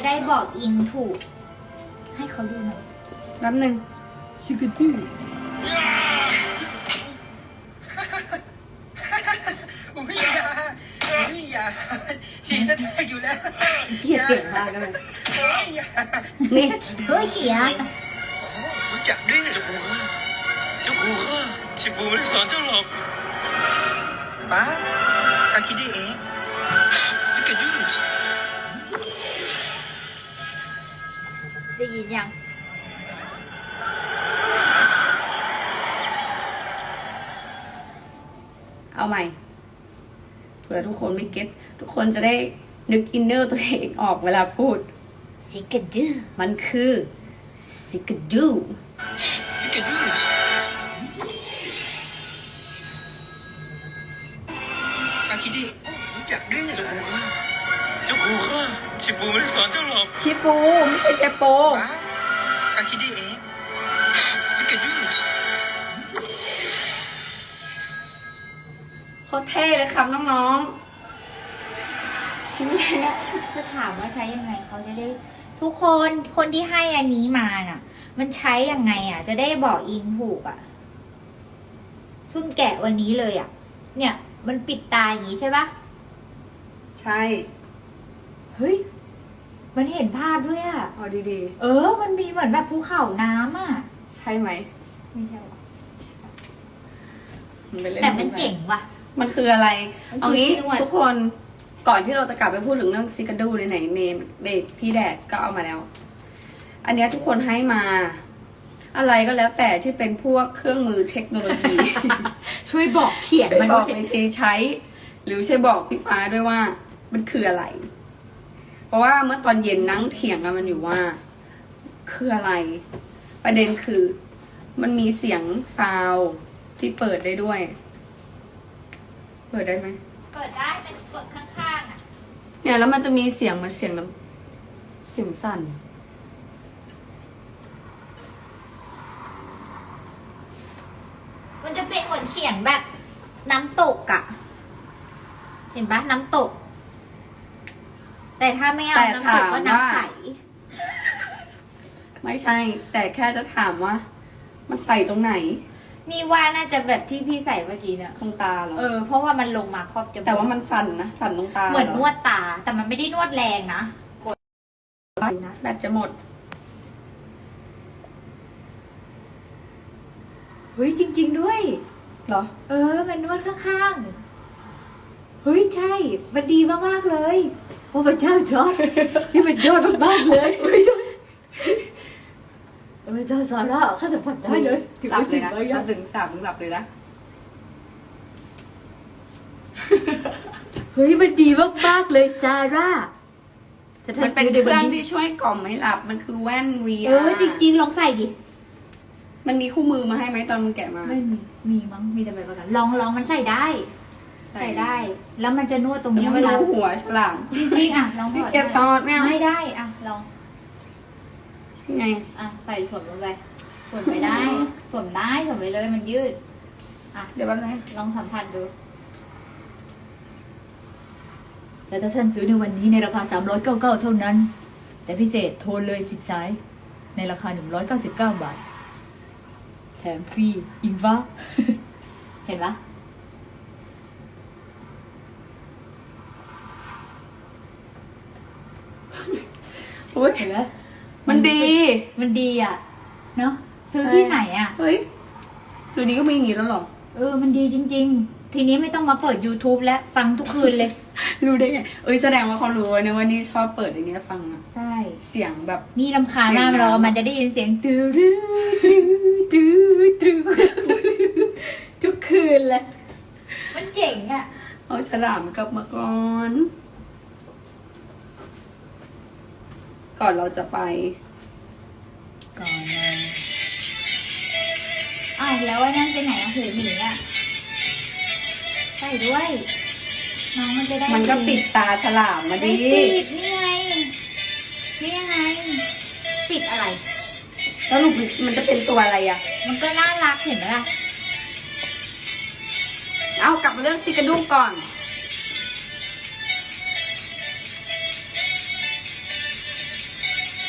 จะได้บอกอิงถูก ให้เขาดูหน่อยแป๊บหนึงชิคกี้พายอุ้ยอย่าอุ้ยอย่าฉี่จะแตกอยู่แล้วเกลียดเก่งมากเลยโอ้ยอย่านี่เฮ้ยเขียรู้จักด้วยเจ้าครูข้าเจ้าครูข้าชิฟูไม่ได้สอนเจ้าหรอกป้าข้าคิดได้เอง ได้ยินยัง เอาใหม่ เผื่อทุกคนไม่เก็ตทุกคนจะได้นึกอินเนอร์ตัวเองออกเวลาพูดสิกะดือมันคือซิกดูสิกายุ ฟูไม่ได้สอนเจ้าหรอกชิฟูไม่ใช่เจโปป้าข้าคิดได้เองสิกายุโคตรเท่เลยครับน้องจะถามว่าใช้ยังไงเขาจะได้ ทุกคนคนที่ให้อันนี้มาน่ะ มันใช้ยังไงอะ จะได้บอกอิงถูกอะเพิ่งแกะวันนี้เลยอะ เนี่ย มันปิดตาอย่างนี้ใช่ปะๆใช่ เฮ้ย มันเห็นภาพด้วยอะเอาดีเออ มันมีเหมือนแบบภูเขาน้ำอะๆ ใช่ไหม ไม่ใช่หรอมันเป็นเล่นแต่มันมุกอะเจ๋งว่ะ มันคืออะไร มันคือเอางี้ ที่นวด ทุกคน ก่อนที่เราจะกลับไปพูดถึงเรื่องซิกาดูในไหนๆเมย์เบย์พี่แดดก็เอามาแล้ว อันเนี้ยทุกคนให้มา อะไรก็แล้วแต่ที่เป็นพวกเครื่องมือเทคโนโลยี ช่วยบอกเขียนช่วยมันบอกด้วยวิธีใช้ หรือช่วยบอกพี่ฟ้าด้วยว่า มันคืออะไร เพราะว่าเมื่อตอนเย็นนั่งเถียงกันมันอยู่ว่า คืออะไร ประเด็นคือ มันมีเสียงซาวด์ที่เปิดได้ด้วย เปิดได้ไหมเปิดได้เป็นกดข้างๆอะเนี่ยแล้วมันจะมีเสียงเหมันเสียงน้ำเสียงสั่นมันจะเป็นเหมือนเสียงแบบน้ำตกอะเห็นปะน้ำตก แต่ถ้าไม่เอาแต่น้ำตกก็ถามว่า น้ำใส ไม่ใช่ แต่แค่จะถามว่า มันใส่ตรงไหนนี่ว่าน่าจะแบบที่พี่ใส่เมื่อกี้เนี่ยตรงตาเหรอเออเพราะว่ามันลงมาครอบจมูกแต่ว่ามันสั่นนะสั่นตรงตาเหมือนรนวดตา แต่มันไม่ได้นวดแรงนะกดดูนะ แบตจะหมด เฮ้ยจริง ๆด้วย เหรอ เออ มันนวดข้างๆ เฮ้ยใช่ มันดีมากๆเลยโอ้พระเจ้าจอร์ดนี่มันยอดมากๆเลยพระเจ้าซาร่าข้าสัมผัสได้เลยถึงหลับรู้เลสึยกนะเลยนัอะบถึงสามมึงหลับเลยนะ เฮ้ยมันดีมากๆเลยซาร่าแต่ถ้ามันเป็นซื้อเคในวัรื่องนี้ที่ช่วยกล่อมให้หลับ มันคือแว่น VR เออจริงๆลองใส่ดิ มันมีคู่มือมาให้ไหมตอนมึงแกะมา ไม่มี มีมั้ง มีแต่ใบประกัน ลองลองมันใส่ได้ ใส่ได้ แล้วมันจะนวดตรงเดี๋เนี้ยยวเวมันลาดูหัวฉลาม จริงๆอะลองถพี่อดเก็บทอดไม่เอาไม่ได้อะลองไงอะใส่สวมลงไปสวมไปได้สวมได้สวมไปเลยมันยืดอะเดี๋ยวแป๊บนึงลองสัมผัสดูแล้วถ้าท่านซื้อในวันนี้ในราคา 399 เท่านั้น แต่พิเศษโทรเลย 10 สาย ในราคา 199 บาท แถมฟรีอินฟ้า เห็นปะ อุ้ย เห็นไหมมันดี มันดีอะ เนาะซื้อใช่ที่ไหนอะ เฮ้ยเดูนี้ก็มีอย่างนี้แล้วเหรอ เออ มันดีจริง ๆ ทีนี้ไม่ต้องมาเปิด YouTube และฟังทุกคืนเลย รู้ได้ไง เอ้ยแสดงว่าเขารู้นะว่านี่ชอบเปิดอย่างเงี้ยฟังอะใช่ เสียงแบบ นี่ลำคาญมากเสียงเราน้ำมันจะได้ยินเสียงตื้อตื้อตื้อตื้อทุกคืนเลย มันเจ๋งอะ เอาฉลามกลับมาก่อน ก่อนเราจะไป ก่อนเลยอ้าวแล้วไอ้นั่นไปไหนอะหูหมีอะใส่ด้วย น้องมันจะได้มันก็ปิดตาฉลามมาไม่ดิปิดนี่ไง นี่ยังไง ปิดอะไรแล้วลูกมันจะเป็นตัวอะไรอะมันก็น่ารักเห็นไหมล่ะ เอากลับมาเรื่องซิกาดุ้งก่อน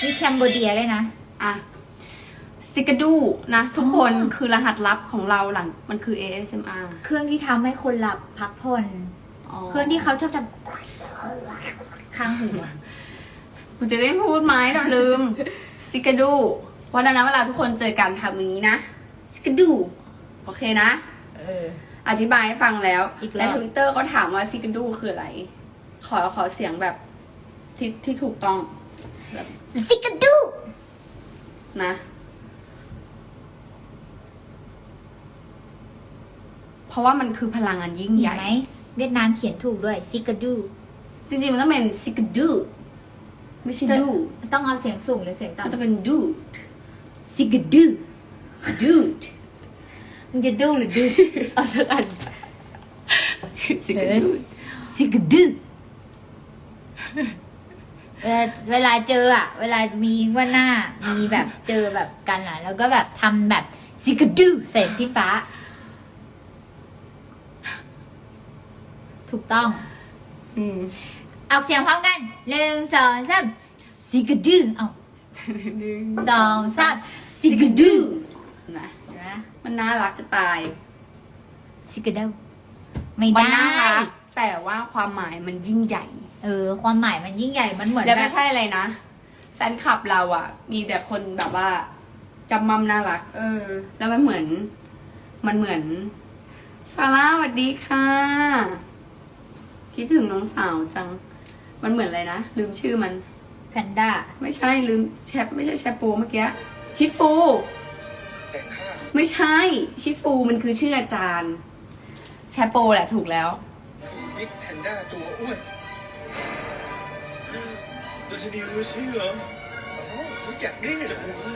มีแคมโบเดียด้วยนะ อะซิกาดูนะ ทุกคนอ๋อ คือรหัสลับของเราหลังมันคือ ASMR เครื่องที่ทำให้คนหลับพักผ่อน เครื่องที่เขาชอบทำข้างหูอะคุณจะได้พูดไหมเราลืมซิกาดูวันนั้นนะเวลาทุกคนเจอกันทำอย่างนี้นะซิกาดูโอเคนะ เออ อธิบายให้ฟังแล้วอีกแล้วในทวิตเตอร์ก็ถามว่าซิกาดูคืออะไร ขอขอเสียงแบบที่ที่ถูกต้อง แบบซิกาดูนะเพราะว่ามันคือพลังอันยิ่งเห็ใหนญ่ไหมเวียดนามเขียนถูกด้วยซิกาดูจริงๆมันต้องเป็นซิกาดูไม่ใช่ดูต้องเอาเสียงสูงหรือเสียงมันต้อต่ำงเป็นดูซิกาดูดูดมึงจะดูหรือดูเอาสักอัน ซิกาดูซิกาดู เวลาเวลาเจออะเวลามีว่าหน้ามีแบบเจอแบบกันอะแล้วก็แบบทำแบบซิกาดูใส่พี่ฟ้า ถูกต้อง อืมออกเสียงพร้อมกันหนึ่งสองสามซิกาดูเอาสองสามซิกาดูนะนะมันน่ารักจะตายซิกาดูไม่มันได้น่ารักแต่ว่าความหมายมันยิ่งใหญ่ เออ ความหมายมันยิ่งใหญ่มันเหมือนแล้วแบไม่บใช่อะไรนะ แฟนคลับเราอะมีแต่คนแบบว่าจำมัมน่ารัก เออ แล้วมันเหมือน มันเหมือนซาร่าสวัสดีค่ะ คิดถึงน้องสาวจัง มันเหมือนอะไรนะ ลืมชื่อมัน แพนด้าไม่ใช่ลืมแชปไม่ใช่แชปโปเมื่อกี้ชิฟูแต่ข้าไม่ใช่ ชิฟูมันคือชื่ออาจารย์ แชปโปแหละถูกแล้ว คือบิ๊กแพนด้าตัวอ้วน เราจะดีรู้ใช่เหรออ๋อรู้จักด้วยเหรเจ้าอครูข้า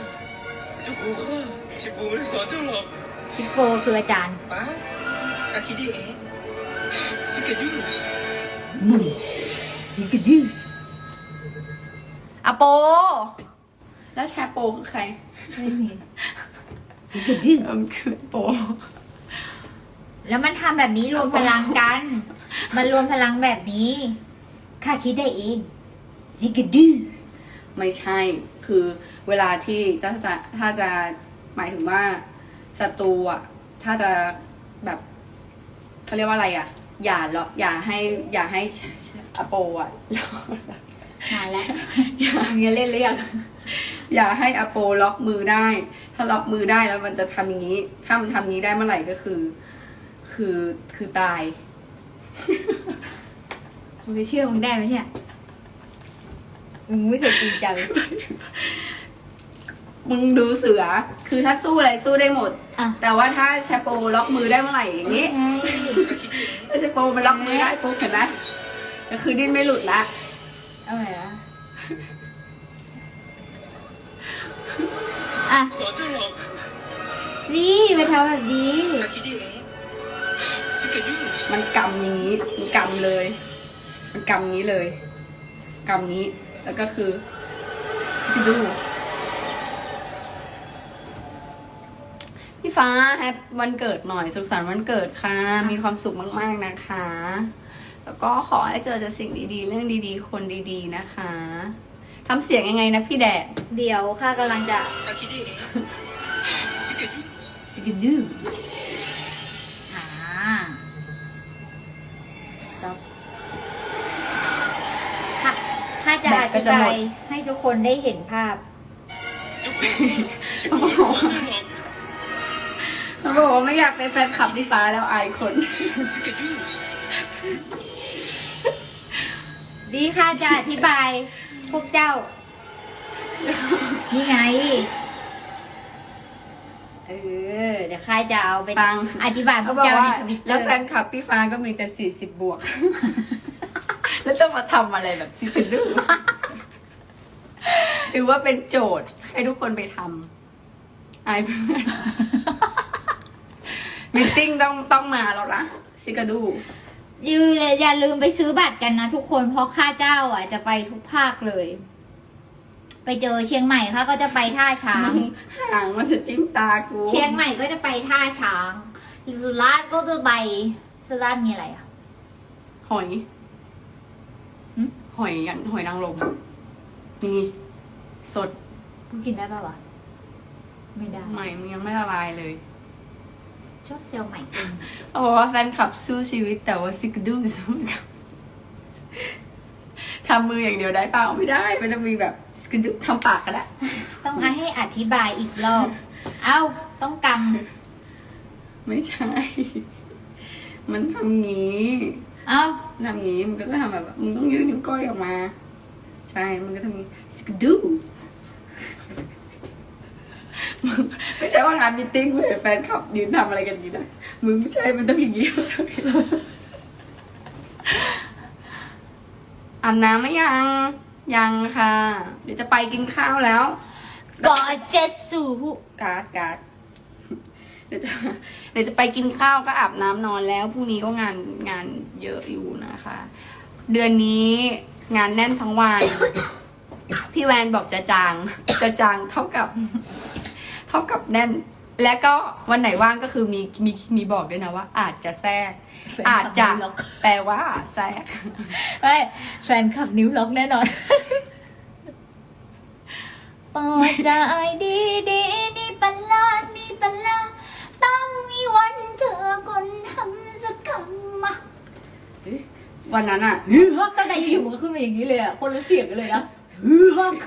เจ้าครูข้าชิฟูไม่ได้สอนเจ้าหรอกชิปโปคืออาจารย์ป้าอาคิดีเองซิกาดูซิกาดูอโป แล้วแชปโปคือใคร ไม่มีซิกาดูเออมันคือโป แล้วมันทำแบบนี้รวมพลังกัน มันรวมพลังแบบนี้ ข้าคิดได้เองซิกาดูไม่ใช่ คือเวลาที่ถ้าจะถ้าจะหมายถึงว่าศัตรูอะ ถ้าจะแบบเขาเรียกว่าอะไรอะ อย่าเลาะอย่าให้ อย่าให้อโปอะมาแล้วมึงจะเล่นเรื่องอย่าให้อโปล็อกมือได้ ถ้าล็อกมือได้แล้วมันจะทำอย่างนี้ ถ้ามันทำอย่างนี้ได้เมื่อไหร่ก็คือ คือคือตาย มึงจะเชื่อมึงได้ไหมเนี่ย มึงไม่เคยจริงจัง มึงดูเสือ คือถ้าสู้อะไรสู้ได้หมด อะ แต่ว่าถ้าแชโปล็อกมือได้เมื่อไหร่อย่างนี้ไงอาคิดีเองถ้าแชโปมันล็อกมือได้ปุ๊บเห็นไหมก็คือดิ้นไม่หลุดละ เอาไหนละอะ สอนเจ้าหรอกนี่ไปทำแบบนี้อาคิดีเองซิกาดูมันกำอย่างนี้ มันกำเลย มันกำอย่างนี้เลยกำนี้ แล้วก็คือดูพี่ฟ้าแฮปวันเกิดหน่อยสุขสันต์วันเกิดค่ะ มีความสุขมากๆนะคะ แล้วก็ขอให้เจอแต่สิ่งดีๆ เรื่องดีๆ คนดีๆนะคะทำเสียงยังไงนะพี่แดดเดี๋ยวข้ากำลังจะอาคิดีเองซิกาดูสิกดูอ่า stop ค่ะข้า จะอธิบายให้ทุกคนได้เห็นภาพเจ้าครูข้าชิฟูไม่ได้สอนเจ้าหรอกเขาบอกว่าไม่อยากเป็นแฟนคลับพี่ฟ้าแล้วอายคนซิกาดูดีค่ะจะอธิบาย พวกเจ้า นี่ไง เออ เดี๋ยวข้าจะเอาไปฟังอธิบายพเขาวกบอกเจ้าว่าในทวิตเตอแล้วร์แฟนคลับพี่ฟ้าก็มีแต่สี่สิบบวก แล้วต้องมาทำอะไรแบบซิกดูถือว่าเป็นโจทย์ ให้ทุกคนไปทำอายเพื่อนมิทติ้งต้องต้องมาแล้วนะซิกาดูยือเลยอย่าลืมไปซื้อบัตรกันนะทุกคนเพราะข้าเจ้าอะ จะไปทุกภาคเลย ไปเจอเชียงใหม่ข้าก็จะไปท่าช้าง ห่างมันจะจิ้มตากูเชียงใหม่ก็จะไปท่าช้าง สุราษฎร์ก็จะไปสุราษฎร์มีอะไรอะ หอย หึหอยกันหอยนางรมนี่สดกูกินได้ป่าวะ ไม่ได้ ใหม่มันยังไม่ละลายเลย ชอบเซลล์ใหม่เองเขาบอกว่าแฟนคลับสู้ชีวิตแต่ว่าซิกดูสู้กับทำมืออย่างเดียวได้เปล่าไม่ได้ มันจะมีแบบซิกดูทำปากก็ได้ต้องให้อธิบายอีกรอบ เอ้า ต้องกไม่ใช่ มันทำงี้ำเอ้าวทำงี้มันก็จะทำแบบมึงต้องยืดนิ้วก้อยออกมา ใช่ มันก็ทำงี้สกดูมึงไม่ใช่ว่างานมิทติ้งเพื่อแฟนคลับยืนทำอะไรกันอย่างนี้นะมึงไม่ใช่มันต้องอย่างนี้ อาบน้ำไหมยัง ยังค่ะ เดี๋ยวจะไปกินข้าวแล้ว กอเจสูการ์ดการ์ด ดี๋ยวจะเดี๋ยวจะไปกินข้าวก็อาบน้ำนอนแล้วพรุ่งนี้ก็งานงานเยอะอยู่นะคะ เดือนนี้งานแน่นทั้งวัน พี่แวนบอกจะจาง จะจางเท่ากับ เท่ากับแน่น และก็วันไหนว่างก็คือมีมีมีบอกด้วยนะว่า อาจจะแทรก อาจจะแปลว่าแทรกไม่แฟนขับนิ้วล็อกแน่นอนปอใจดีดีนี่ปัลลาดนี่ปัลลา ต้องมีวันเจอคนทำสักคำมาวันนั้นอะฮือฮักตั้งแต่อยู่มันก็ขึ้นมาอย่างนี้เลยอะคนละเสียงกันเลยนะฮือฮัก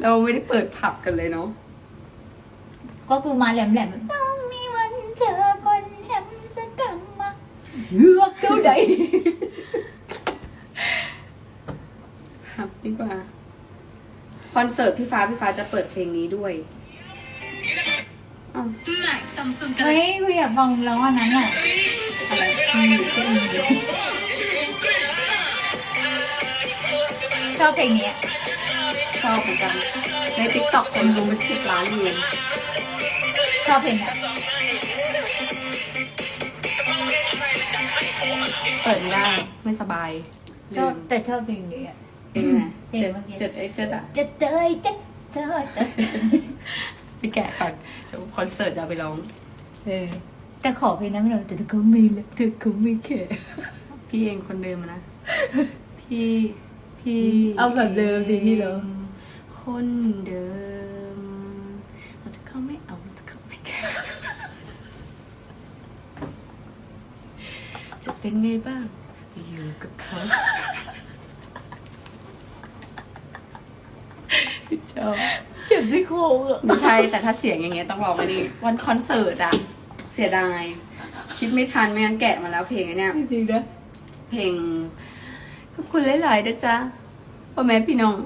เราไม่ได้เปิดผับกันเลยเนาะก็กูมาแหลมแหลมๆต้องมีวันเจอคนทำสักคำมาฮือฮักเท่าใดครับดีกว่าคอนเสิร์ตพี่ฟ้าพี่ฟ้าจะเปิดเพลงนี้ด้วย อ้าวเฮ้ยกูอยากฟังร้องอันนั้นอะอะไรชอบเพลงนี้อะชอบเหมือนกันในติ๊กต็อกคนดูเป็นสิบล้านวิวชอบเพลงเนี้ยเปิดไม่ได้ ไม่สบายชอบลืมแต่ชอบเพลงนี้อะเพลงไหนเพลงเจ็ดเมื่อกี้ เจ็ดเอ็กเจ็ดอะจะเจอจะเจอจะ ไปแกะก่อนเดี๋ยวคอนเสิร์ตจะเอาไปร้อง เออ แต่ขอเพลงนั้นไม่ได้แต่ถ้าเขาไม่รักเธอเขาไม่แคร์พี่เองคนเดิมอะนะ พี่พี่เอาแบบเดิมดิพี่เหรอ คนเดิมเราจะเข้าไม่เอาเราจะเข้าไม่แก่จะเป็นไงบ้างไปอยู่กับเขาชอบ เจ็บซี่โครงอะไม่ใช่แต่ถ้าเสียงอย่างเงี้ยต้องร้องอันนี้วันคอนเสิร์ตอะเสียดาย คิดไม่ทันไม่งั้นแกะมาแล้วเพลงอันเนี้ยจริงๆนะเพลงขอบคุณหลายๆนะจ๊ะพ่อแม่พี่น้อง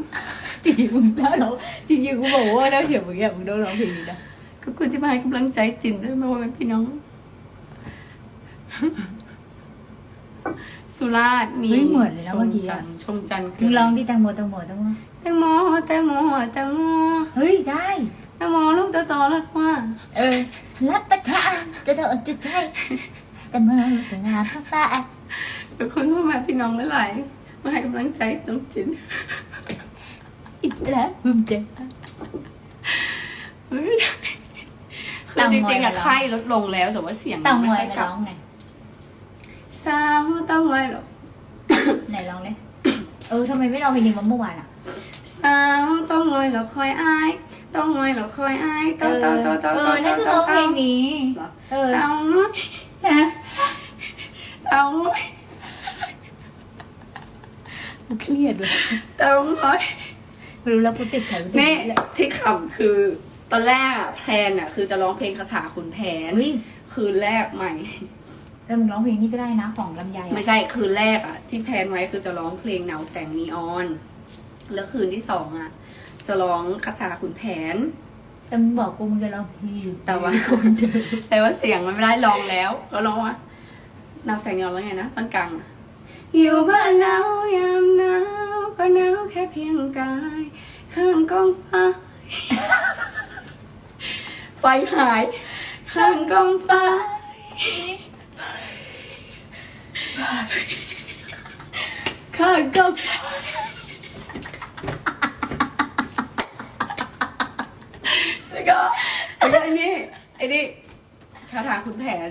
จริงๆมึงน่าร้องจริงๆกูบอกว่าน่าเขียนมึงอยากมึงต้องร้องเพลงนี้นะขอบคุณที่มาให้กำลังใจจินด้วยพ่อแม่พี่น้อง สุราษฎร์มีเฮ้ยเหมือนเลยนะชเมื่มอกี้จัอะนทร์ชมจันทร์คืมึงร้องดิแตงโมแตงโมแตงโมแตงโม แตงโมแตงโมเฮ้ยได้แตงโมลูกโตๆรัดว่าเออรับประทานจะโดนจะใจแต่เมื่อจะงานพระตาขอบคุณพ่อแม่พี่น้องหลายๆมาให้กำลังใจน้องจินอิสระภูมิใจเฮ้ยคือจริงๆอะไข้ลดลงแล้วแต่ว่าเสียงเต่างไม่อยค่อยไปกลับร้องไงสาวเต้องไงหรอกไหนร้องเลยเออทำไมไม่ร้องเพลงนี้มาเมื่อวานอะ สาวต้องงอยแล้วคอยอาย ต้องงอยแล้วคอยอายเอเต้าอเต้าเต้าเอเต้าอน่าจะร้องเพลงนี้เหรอเออเต้าง้อยนะเต้าง้อยกูเครียดด้วยเต้าง้อยไม่รู้แล้วกูติดใครกูติดนี่แหละที่ขำคือตอนแรกอะแพลนอะคือจะร้องเพลงคาถาขุนแผนเฮ้ยคืนแรกใหม่แต่มึงร้องเพลงนี้ก็ได้นะของลำไยอะไม่ใช่คืนแรกอะที่แพลนไว้คือจะร้องเพลงหนาวแสงนีออน แล้วคืนที่สองอะจะร้องคาถาขุนแผน แต่มึงบอกกูมึงจะร้องพี่แต่ว่า แต่ว่าเสียงมันไม่ได้ลองแล้วก็ร้องว่าหนาวแสงนีออนแล้วไงนะตอนกลางอะอยู่บ้านเรายามหนาวก็หนาวแค่เพียงกายข้างกองไฟไฟหายข้างกองไฟข้างกับแล้วก็แล้วก็ ไอ้นี่ไอ้นี่คาถาคุณแผน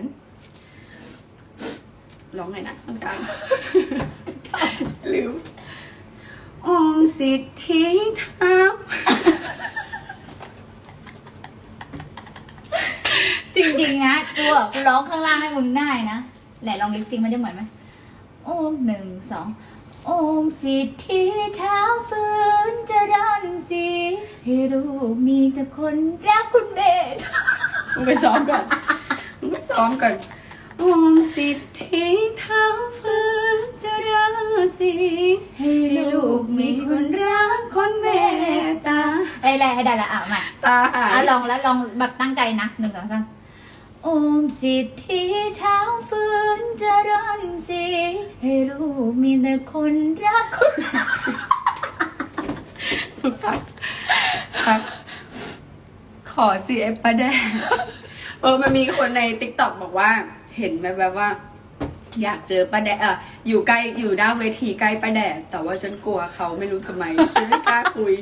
ร้องไงนะตอนกลางลืมอ้สิทธิธรรมจริงๆนะตัวกูร้องข้างล่างให้มึงได้นะ ไหนลองลิปซิงค์มันจะเหมือนไหมโอมหนึ่งสอง โอมสิทธิเท้าฝืนจะรันสีให้ลูกมีแต่คนรักคุณเมตมึงไปซ้อมก่อนมึงไปซ้อมก่อนโอมสิทธิเท้าฝืนจะรังสีให้ลูกมีคนรักคนเมตตาได้แล้วให้ได้แล้วอะมาตาหาอะยลองแล้วลองแบบตั้งใจนะหนึ่งสองสาม โอมสิทธิเท้าฝืนจะรันสีให้ลูกมีแต่คนรักคุณพักพัก ขอ CF ประแดงเออมันมีคนในติ๊กต็อกบอกว่า เห็นแบบแบบว่า อยากเจอป้าแดงอะอยู่ใกล้อยู่หน้าเวทีใกล้ป้าแดงแต่ว่าฉันกลัวเขาไม่รู้ทำไมฉันไม่กล้าคุย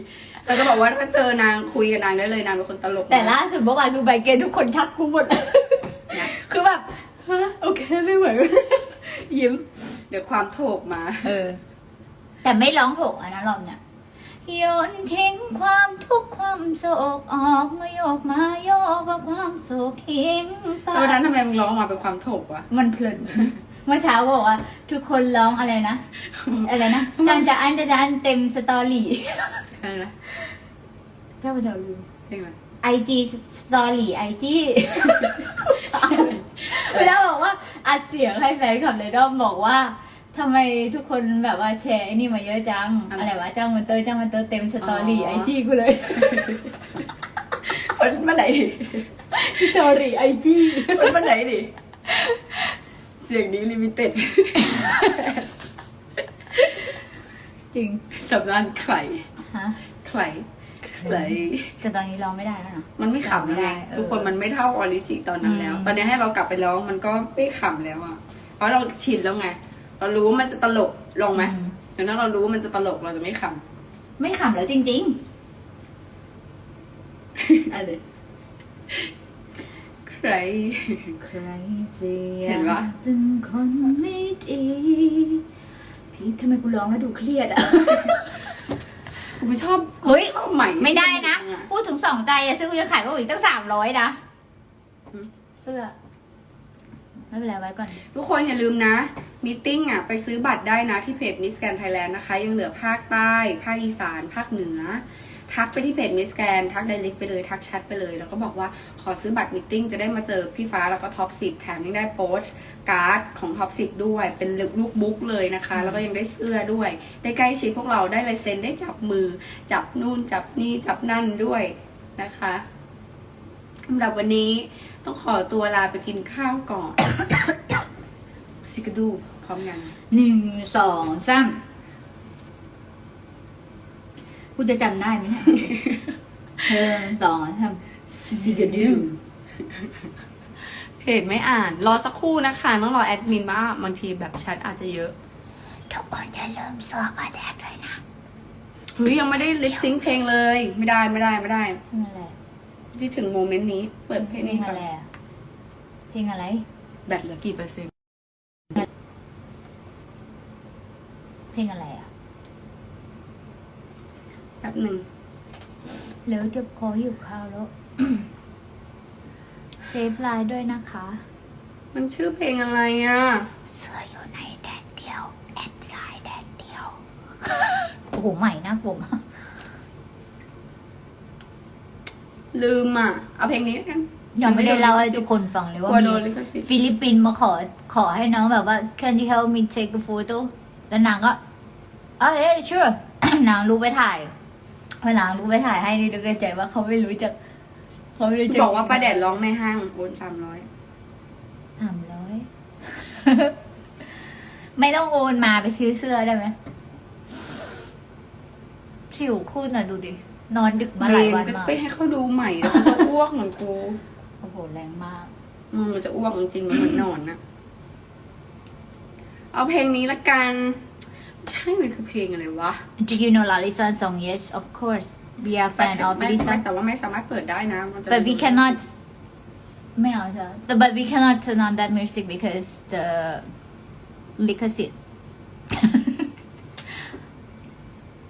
แล้วก็บอกว่าถ้าเจอนางคุยกับนางได้เลยนางเป็นคนตลกแต่ล่าสุดเมื่อวานดูใบเกนทุกคนทักกูหมดเลย คือแบบฮะโอเคไม่ไหวยิ้ม เดี๋ยวความโถกมา เออ แต่ไม่ร้องโถกอะนะรอบเนี่ยโยนทิ้งความทุกข์ความโศกออกมาโยกมาโยกเอาความโศกทิ้งไปแล้ววันนั้นทำไมมึงร้องออกมาเป็นความโถกวะมันเพลิน เมื่อเช้าบอกว่า ทุกคนร้องอะไรนะ อะไรนะจานจะอันจะอันเต็มสตอรี่อะไรนะเจ้าเดาลืมเพลงอะไร ไอจีสตอรี่ไอจีเวลาบอกว่าอัดเสียงให้แฟนคลับในด้อมบอกว่าทำไมทุกคนแบบว่าแชร์ไอ้นี่มาเยอะจัง อะไรวะจ้างมันเตอร์จ้างมันเตอร์เต็มสตอรี่ไอจีกูเลยคนเมื่อไหร่ดิสตอรี่ไอจีคนเมื่อไหร่ดิ เสียงนี้ลิมิเต็ดจริง สำนานใครฮะ ใคร ใครแต่ตอนนี้ร้องไม่ได้แล้วเนาะมันไม่ขำแล้วไงเออ ทุกคนมันไม่เท่าออริจิตอนนั้นแล้วอืมตอนนี้ให้เรากลับไปร้องมันก็ไม่ขำแล้วอะ เพราะเราชินแล้วไง เรารู้ว่ามันจะตลกลงไหมอืแต่ถ้าเรารู้ว่ามันจะตลกเราจะไม่ขไม่ขำแล้วจริงำอะไรใครๆใครจะอเห็ยานปะกเป็นคนไม่ดี พี่ทำไมกูร้องแล้วดูเครียดอะ กูไม่ชอบเฮ้ย ชอบใหม่ไม่ได้นะ พูดถึงสองใจอะซื้อกูจะขายพวกอีกตั้งสามร้อยนะอืมเสื้อ ไม่เป็นไรไว้ก่อน ทุกคนอย่าลืมนะมีติ้งอะไปซื้อบัตรได้นะที่เพจ Miss Grand Thailand นะคะ ยังเหลือภาคใต้ ภาคอีสาน ภาคเหนือ ทักไปที่เพจ Miss Grand ทักไดเ c กไปเลย ทักแชทไปเลย แล้วก็บอกว่าขอซื้อบัตรมิทติ้งจะได้มาเจอพี่ฟ้าแล้วก็ท็อป10แถมยังได้โพสต์การ์ดของท็อป10ด้วย เป็นลูกบุ๊กเลยนะคะ แล้วก็ยังได้เสื้อด้วย ได้ใกล้ชิดพวกเราได้ลายเซ็นได้จับมือ จับนู่นจับนี่จับนั่นด้วยนะคะสำหรับวันนี้ต้องขอตัวลาไปกินข้าวก่อน ซิกาดูพร้อมกันหนึ่งสองสาม กูจะจำได้ไหมเนี่ยหนึ่งสองสามซิกาดูเพจไม่อ่าน รอสักครู่นะคะต้องรอแอดมินว่าบางทีแบบแชทอาจจะเยอะ ทุกคนอย่าลืมสวมอาแดดด้วยนะเฮ้ยยังไม่ได้ลิปซิงค์เพลงเลย ไม่ได้ไม่ได้ไม่ได้เพลงอะไรที่ถึงโมเมนต์นี้ เปิดเพลงนี้เพลงก่ออะนไรอะเพลงอะไร แบตเหลือกี่เปอร์เซ็นต์เพลงอะไรอะ แป๊บหนึ่งแล้วจะขออยู่ข้าวแล้ว เซฟไลน์ด้วยนะคะ มันชื่อเพลงอะไรอะ เสื้ออยู่ในแดดเดียว แอดไซด์แดดเดียว โอ้โห ใหม่น่ากลัวมากลืมอะ เอาเพลงนี้แล้วกัน ยังไม่ได้เล่าให้ทุกคนฟังเลยกว่าลัวโดนมีลิขสิทธิ์ ฟิลิปปินส์มาขอขอให้น้องแบบว่า can you help me take a photo แล้วนางก็ เอ้ย sure นางรู้ไปถ่าย พอนางรู้ไปถ่ายให้นี่ดูกันใจว่าเขาไม่รู้จักเขาไม่รู้จักบอกว่าป้าแดดร้องในห้างโอนสามร้อยสามร้อยไม่ต้องโอนมาไปซื้อเสื้อได้ไหมสิวขึ้นอะดูดิ นอนดึกมาหลายวันก็มากไปให้เขาดูใหม่แล้วเขาก็อ้วกเหมือนกูโอ้โหแรงมากอืมมันจะอ้วกจริงๆมันเหมือนนอนนะเอาเพลงนี้ละกัน ใช่มันคือเพลงอะไรวะ Do you know Lalisa song Yes of course we are fan of ไม่ Lisa ไม่แต่ว่าไม่สามารถเปิดได้นะมันจะ but we cannot ไม่เอาใช่ไหม but we cannot turn on that music because the ลิขสิทธิ์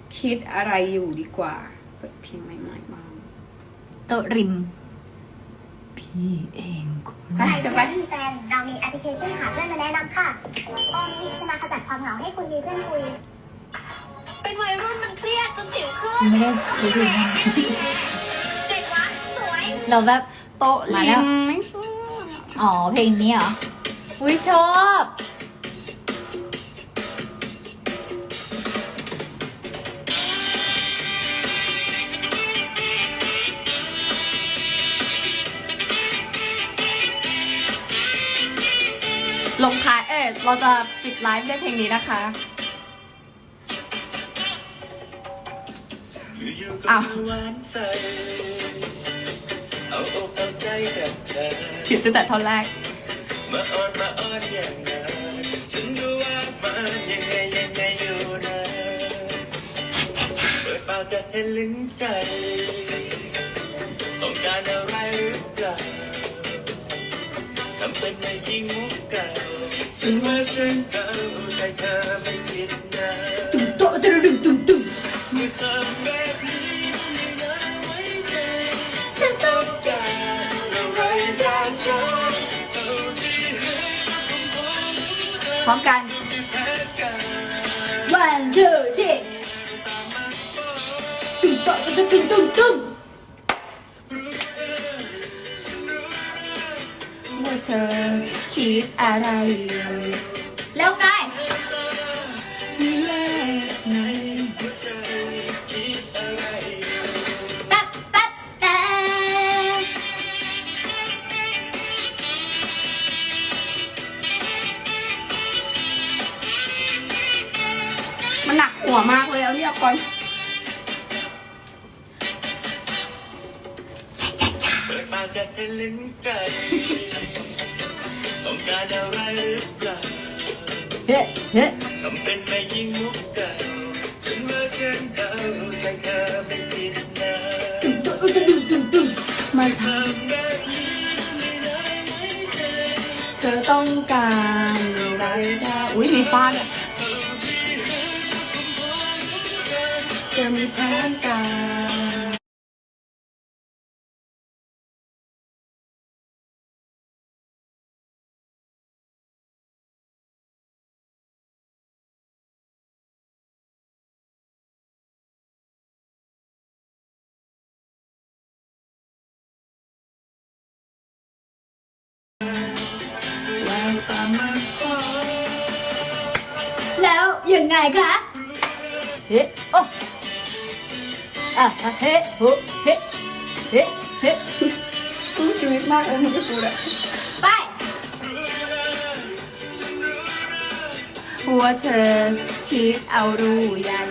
โอเคคิดอะไรอยู่ดีกว่า เปิดเพลงใหม่ๆมาโตะริม พี่เองก็ไปเดี๋ยวไปมีแฟนเรามีแอปพลิเคชันหาเพื่อนมาแนะนำค่ะ ตอนนี้จะมาขจัดความเหงาให้คุณมีเพื่อนคุย เป็นวัยรุ่นมันเครียดจนสิวขึ้นไม่ได้ดูถึงเจ็ดวันสวยเราแบบโต๊ะมาลิแล้วมไม่ชอบอ๋อเพลงนี้เหรออุ้ยชอบ งท้ายเอ๊ะเราจะปิดไลฟ์ด้วยเพลงนี้นะคะอยู่ๆก็อ้าวหวานใส่เอาอกเอาใจกับเธอผิดตั้งแต่ท่อนแรกมาอ้อนมาอ้อนอย่างนั้นฉันรู้ว่ามันยังไงยังไงอยู่นะเปิดปากจะเห็นลิ้นไก่ต้องการอะไรหรือเปล่าทำเป็นไม่ยิงมุกเก่า ฉันว่าฉันเข้าใจเธอไม่ผิดนะโต๊ะตึ้งตึ้งตึ้งตึ้งเมื่อทำแบบนี้ไม่น่าไว้ใจฉันต้องการอะไรจากฉันเท่าที่ให้ผมพอรู้ได้พร้อมกัน ที่แพ้กัน one two three ตึ้งโต๊ะตึ้งตึ้งตึ้ง คิดอะไรแล้วไงแรกในหัวใจคิดอะไรแป๊บแป๊บแต่มันหนักหัวมากเลยเอาเรียกก่อนเปิดปากจะให้ลิ้นไก่ ต้องการอะไรหรือเปล่าเฮ้เฮ้ทำเป็นไม่ยิงมุกเก่าฉันว่าฉันเข้าใจเธอไม่ผิดนะตึ้งตึ้งตึ้งตึ้งตึ้งตึ้งมาททำแบบนี้ไม่ได้ไว้ใจำเธอต้องการอะไรจ้าอุ้ยมีฟาดอะเธอมีแผนการ ยังไงคะเฮ้โอ้อะเฮ้โหเฮ้เฮ้เฮ้สู้ชีวิตมากเลยมันก็พูดอะไปหัวเธอคิดเอารู้ยัง